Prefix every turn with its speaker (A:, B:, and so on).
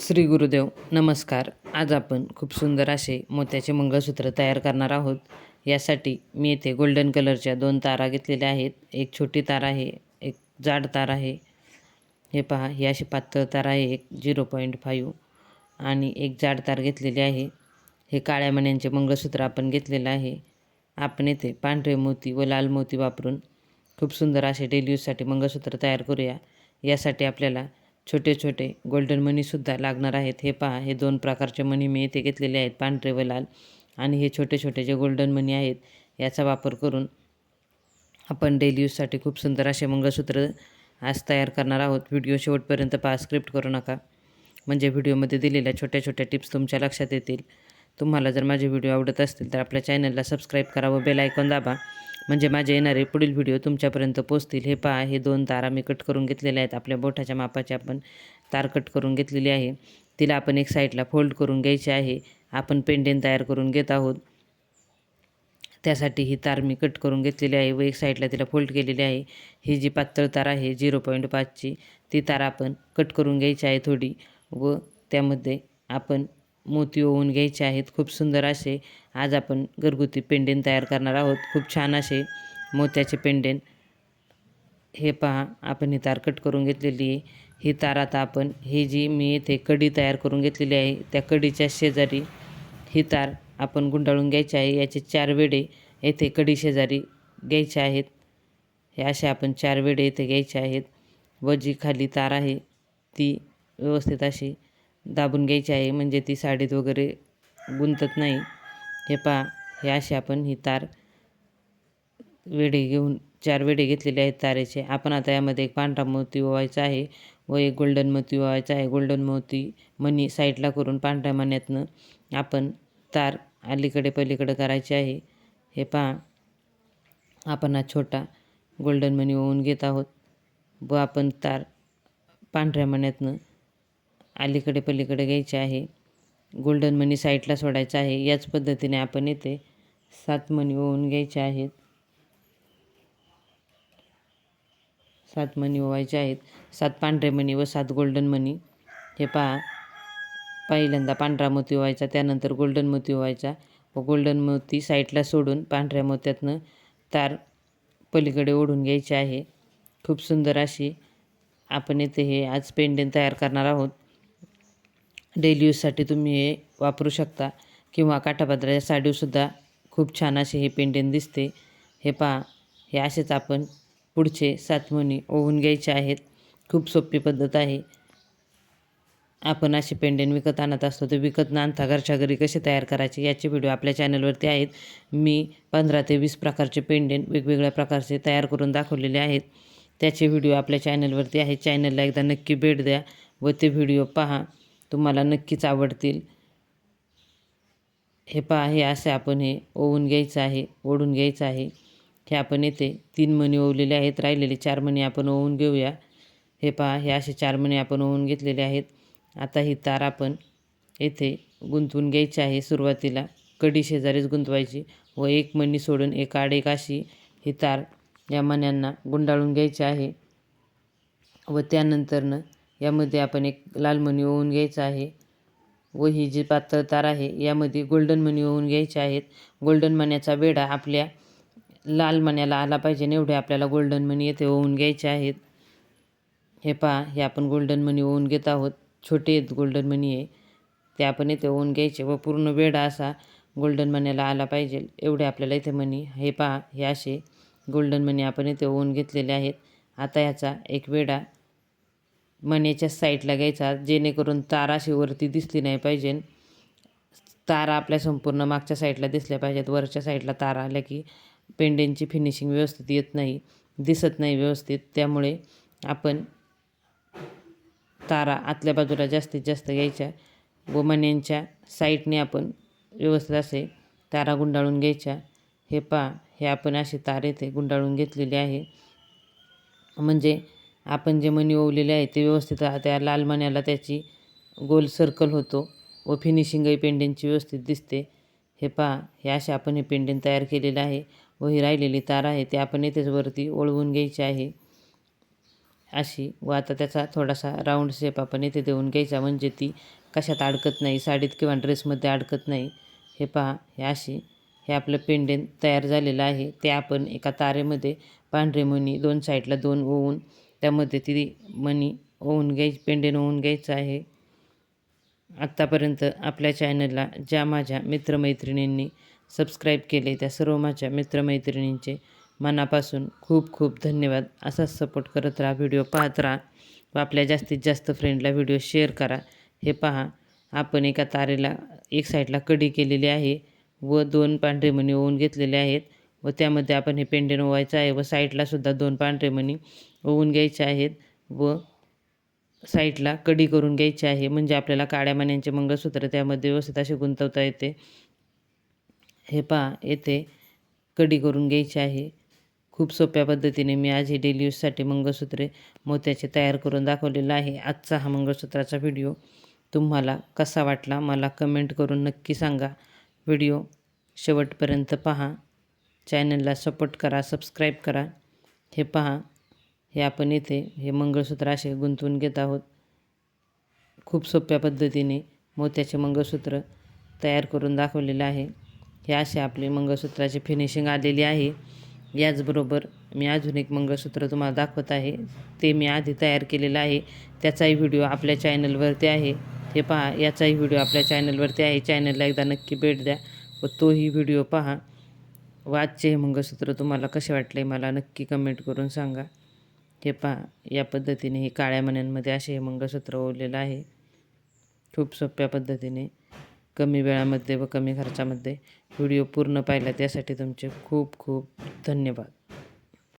A: श्री गुरुदेव नमस्कार. आज आपण खूप सुंदर असे मोत्याचे मंगळसूत्र तयार करणार आहोत. यासाठी मी येथे गोल्डन कलरच्या दोन तारा घेतलेल्या आहेत. एक छोटी तार आहे एक जाड तार आहे. हे पहा ही अशी पातळ तार आहे एक झिरो पॉईंट फाईव्ह आणि एक जाड तार घेतलेली आहे. हे काळ्या मण्यांचे मंगळसूत्र आपण घेतलेलं आहे. आपण येथे पांढरे मोती व लाल मोती वापरून खूप सुंदर असे डेली यूजसाठी मंगळसूत्र तयार करूया. यासाठी आपल्याला छोटे छोटे गोल्डन मनीसुद्धा लागणार आहेत. हे पहा हे दोन प्रकारचे मनी मी इथे घेतलेले आहेत. पांढरे व लाल. आणि हे छोटे छोटे जे गोल्डन मनी आहेत याचा वापर करून आपण डेली यूजसाठी खूप सुंदर असे मंगळसूत्र आज तयार करणार आहोत. व्हिडिओ शेवटपर्यंत पहा स्क्रिप्ट करू नका. म्हणजे व्हिडिओमध्ये दिलेल्या छोट्या छोट्या टिप्स तुमच्या लक्षात येतील. तुम्हाला जर माझे व्हिडिओ आवडत असतील तर आपल्या चॅनलला सबस्क्राईब करा व बेल आयकॉन दाबा. म्हणजे माझे येणारे पुढील व्हिडिओ तुमच्यापर्यंत पोचतील हे पहा हे दोन तारा मी कट करून घेतलेले आहेत. आपल्या बोठाच्या मापाचे आपण तार कट करून घेतलेली आहे. तिला आपण एक साईडला फोल्ड करून घ्यायची आहे. आपण पेंडेन तयार करून घेत आहोत. त्यासाठी ही तार मी कट करून घेतलेली आहे व एक साईडला तिला फोल्ड केलेली आहे. ही जी पातळ तार आहे झिरो पॉईंट पाचची ती तार आपण कट करून घ्यायची आहे थोडी व त्यामध्ये आपण मोती ओवून घ्यायचे आहेत. खूप सुंदर असे आज आपण घरगुती पेंडेन तयार करणार आहोत. खूप छान असे मोत्याचे पेंडेन. हे पहा आपण ही तार कट करून घेतलेली आहे. ही तार आता आपण ही जी मी येथे कडी तयार करून घेतलेली आहे त्या कडीच्या शेजारी ही तार आपण गुंडाळून घ्यायची आहे. याचे चार वेडे येथे कडी शेजारी घ्यायचे आहेत. हे असे आपण चार वेडे येथे घ्यायचे आहेत. व जी खाली तार आहे ती व्यवस्थित अशी दाबून घ्यायची आहे म्हणजे ती साडीत वगैरे गुंतत नाही. हे पहा हे असे आपण ही तार वेढे घेऊन चार वेडे घेतलेले आहेत तारेचे. आपण आता यामध्ये एक पांढरा मोती ओवायचा आहे व एक गोल्डन मोती ओवायचा आहे. गोल्डन मोती मनी साईडला करून पांढऱ्या मण्यातनं आपण तार अलीकडे पलीकडे करायचे आहे. हे पहा आपण हा छोटा गोल्डन मनी ओवून घेत आहोत व आपण तार पांढऱ्या मण्यातनं अलीकडे पलीकडे घ्यायचे आहे. गोल्डन मनी साईडला सोडायचा आहे. याच पद्धतीने आपण येथे सात मनी ओवून घ्यायचे आहेत. सात मनी ओवायचे आहेत. सात पांढरे मणी व सात गोल्डन मणी हे पहा. पहिल्यांदा पांढरा मोती ओवायचा त्यानंतर गोल्डन मोती ओवायचा व गोल्डन मोती साईडला सोडून पांढऱ्या मोत्यातनं तार पलीकडे ओढून घ्यायचे आहे. खूप सुंदर अशी आपण येथे हे आज पेंडेन तयार करणार आहोत. डेली यूजसाठी तुम्ही हे वापरू शकता. किंवा काठापदराच्या साडीवसुद्धा खूप छान असे हे पेंडेन दिसते. हे पहा हे असेच आपण पुढचे सातमुनी ओवून घ्यायचे आहेत. खूप सोपी पद्धत आहे. आपण असे पेंडेन विकत आणत असतो ते विकत न आणता घरच्या घरी कसे तयार करायचे याचे व्हिडिओ आपल्या चॅनलवरती आहेत. मी पंधरा ते वीस प्रकारचे पेंडेन वेगवेगळ्या प्रकारचे तयार करून दाखवलेले आहेत. त्याचे व्हिडिओ आपल्या चॅनलवरती आहेत. चॅनलला एकदा नक्की भेट द्या व ते व्हिडिओ पहा. तुम्हाला नक्कीच आवडतील. हे पहा हे असे आपण हे ओवून घ्यायचं आहे ओढून घ्यायचं आहे. हे आपण येथे तीन मणी ओवलेले आहेत राहिलेले चार मणी आपण ओवून घेऊया. हे पहा हे असे चार मणी आपण ओवून घेतलेले आहेत. आता ही तार आपण येथे गुंतवून घ्यायची आहे सुरुवातीला. कडी शेजारीच गुंतवायची व एक मणी सोडून एक आड एक अशी ही तार या मण्यांना गुंडाळून घ्यायची आहे. व त्यानंतरनं यामध्ये आपण एक लाल मणी ओवून घ्यायचा आहे व ही जी पातळ तार आहे यामध्ये गोल्डन मणी ओवून घ्यायचे आहेत. गोल्डन मण्याचा वेढा आपल्या लाल मण्याला आला पाहिजे एवढे आपल्याला गोल्डन मणी येथे ओवून घ्यायचे आहेत. हे पहा हे आपण गोल्डन मणी ओवून घेत आहोत. छोटे आहेत गोल्डन मणी आहे ते आपण येथे ओवून घ्यायचे व पूर्ण वेढा असा गोल्डन मण्याला आला पाहिजे. एवढे आपल्याला इथे मणी हे पहा हे असे गोल्डन मणी आपण इथे ओवून घेतलेले आहेत. आता याचा एक वेढा मण्याच्या साईडला घ्यायचा जेणेकरून तार अशी वरती दिसली नाही पाहिजे. तारा आपल्या संपूर्ण मागच्या साईडला दिसल्या पाहिजेत. वरच्या साईडला तारा आल्या की पेंडेंची फिनिशिंग व्यवस्थित येत नाही दिसत नाही व्यवस्थित. त्यामुळे आपण तारा आतल्या बाजूला जास्तीत जास्त घ्यायच्या व मण्यांच्या साईडने आपण व्यवस्थित असे तारा गुंडाळून घ्यायच्या. हे पहा हे आपण असे तार येथे गुंडाळून घेतलेले आहे. म्हणजे आपण जे मणी ओवलेले आहे ते व्यवस्थित त्या लाल मण्याला त्याची गोल सर्कल होतो व फिनिशिंगही पेंडेंची व्यवस्थित दिसते. हे पहा हे असे आपण हे पेंडेंट तयार केलेलं आहे व ही राहिलेली तार आहे ते आपण येथेच वरती ओळवून घ्यायची आहे. अशी व आता त्याचा थोडासा राऊंड शेप आपण येथे देऊन घ्यायचा म्हणजे ती कशात अडकत नाही साडीत किंवा ड्रेसमध्ये अडकत नाही. हे पहा हे अशी हे आपलं पेंडेंट तयार झालेलं आहे. ते आपण एका तारेमध्ये पांढरे मुनी दोन साईडला दोन ओवून त्यामध्ये ती मणी ओवून घ्यायची पेंडेन ओवून घ्यायचं आहे. आत्तापर्यंत आपल्या चॅनलला ज्या माझ्या मित्रमैत्रिणींनी सबस्क्राईब केले त्या सर्व माझ्या मित्रमैत्रिणींचे मनापासून खूप खूप धन्यवाद. असाच सपोर्ट करत राहा व्हिडिओ पाहत राहा व आपल्या जास्तीत जास्त फ्रेंडला व्हिडिओ शेअर करा. हे पहा आपण एका तारेला एक साईडला कडी केलेली आहे व दोन पांढरे मणी ओवून घेतलेले आहेत व त्यामध्ये आपण हे पेंडेन ओवायचं आहे व साईडलासुद्धा दोन पांढरे मणी ओवून घ्यायचे आहेत व साईडला कडी करून घ्यायची आहे. म्हणजे आपल्याला काळ्या मण्यांचे मंगळसूत्र त्यामध्ये व्यवस्थित असे गुंतवता येते. हे पहा येथे कडी करून घ्यायची आहे. खूप सोप्या पद्धतीने मी आज हे डेली यूजसाठी मंगळसूत्रे मोत्याचे तयार करून दाखवलेलं आहे. आजचा हा मंगळसूत्राचा व्हिडिओ तुम्हाला कसा वाटला मला कमेंट करून नक्की सांगा. व्हिडिओ शेवटपर्यंत पहा. चॅनलला सपोर्ट करा सबस्क्राईब करा. हे पहा हे आपण इथे हे मंगळसूत्र असे गुंतवून घेत आहोत. खूप सोप्या पद्धतीने मोत्याचे मंगळसूत्र तयार करून दाखवलेलं आहे. हे असे आपले मंगळसूत्राची फिनिशिंग आलेली आहे. याचबरोबर मी अजून एक मंगळसूत्र तुम्हाला दाखवत आहे. ते मी आधी तयार केलेलं आहे. त्याचाही व्हिडिओ आपल्या चॅनलवरती आहे. हे पहा याचाही व्हिडिओ आपल्या चॅनलवरती आहे. चॅनलला एकदा नक्की भेट द्या व तोही व्हिडिओ पहा. वाचचे हे मंगळसूत्र तुम्हाला कसे वाटले मला नक्की कमेंट करून सांगा. हे पहा या पद्धतीने हे काळ्या मण्यांमध्ये असे हे मंगळसूत्र ओवलेलं आहे. खूप सोप्या पद्धतीने कमी वेळामध्ये व कमी खर्चामध्ये व्हिडिओ पूर्ण पाहिला त्यासाठी तुमचे खूप खूप धन्यवाद.